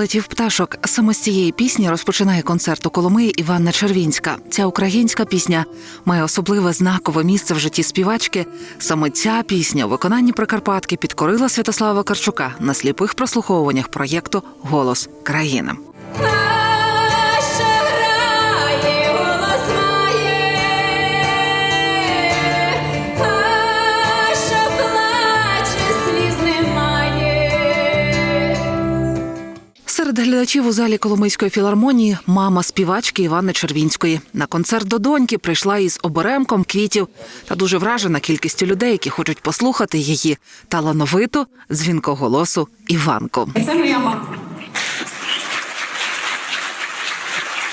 Летів пташок. Саме з цієї пісні розпочинає концерт у Коломиї Іванна Червінська. Ця українська пісня має особливе знакове місце в житті співачки. Саме ця пісня у виконанні Прикарпатки підкорила Святослава Карчука на сліпих прослуховуваннях проєкту Голос країни. Серед глядачів у залі Коломийської філармонії мама співачки Івани Червінської. На концерт до доньки прийшла із оберемком квітів та дуже вражена кількістю людей, які хочуть послухати її талановиту дзвінкоголосу Іванку. Це моя мама.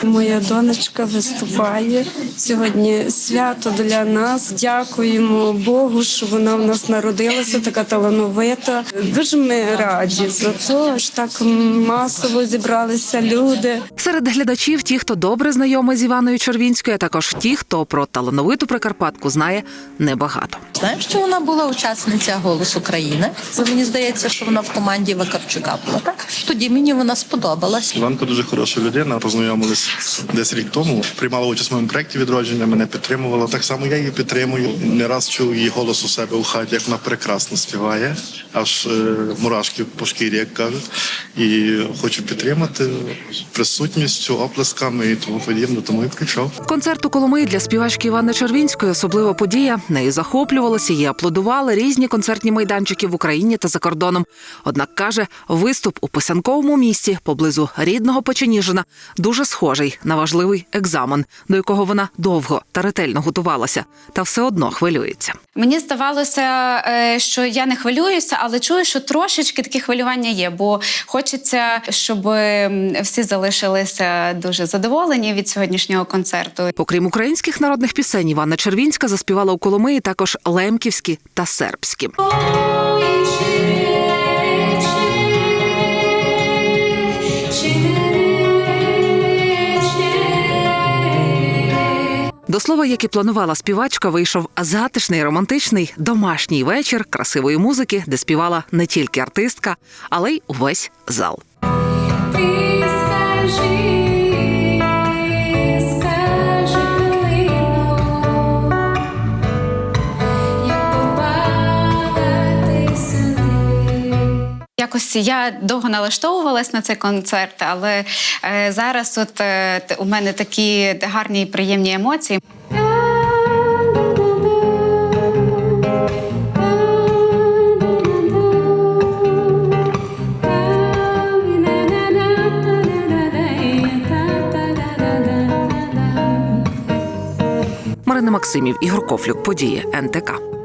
Моя донечка виступає сьогодні. Свято для нас. Дякуємо Богу, що вона в нас народилася, така талановита. Дуже ми раді за те, що так масово зібралися люди. Серед глядачів ті, хто добре знайомий з Іваною Червінською, а також ті, хто про талановиту прикарпатку знає небагато. Знаємо, що вона була учасниця «Голос України». Це мені здається, що вона в команді Вакарчука була. Так тоді мені вона сподобалась. Іванка дуже хороша людина. Познайомились десь рік тому. Приймала участь в моєму проєкті відродження, мене підтримувала. Так само я її підтримую. Не раз чув її голос у себе у хаті, як вона прекрасно співає, аж е, мурашки по шкірі, як кажуть. І хочу підтримати присутністю, оплесками і тому подібне. Тому і прийшов. Концерт у Коломиї для співачки Івани Червінської особлива подія. Нею захоплювалися, її аплодували різні концертні майданчики в Україні та за кордоном. Однак каже, виступ у писанковому місті поблизу рідного Печеніжина дуже схожий на важливий екзамен, до якого вона довго та ретельно готувалася, та все одно хвилюється. Мені здавалося, е, що я не хвилююся, але чую, що трошечки такі хвилювання є, бо хочеться, щоб всі залишилися дуже задоволені від сьогоднішнього концерту. Окрім українських народних пісень, Іванна Червінська заспівала у Коломиї також лемківські та сербські. Ой, чи До слова, як і планувала співачка, вийшов затишний, романтичний домашній вечір красивої музики, де співала не тільки артистка, але й увесь зал. Ти скажи, Якось я довго налаштовувалась на цей концерт, але е, зараз от е, у мене такі гарні і приємні емоції. Марина Максимів, Ігор Кофлюк, події НТК.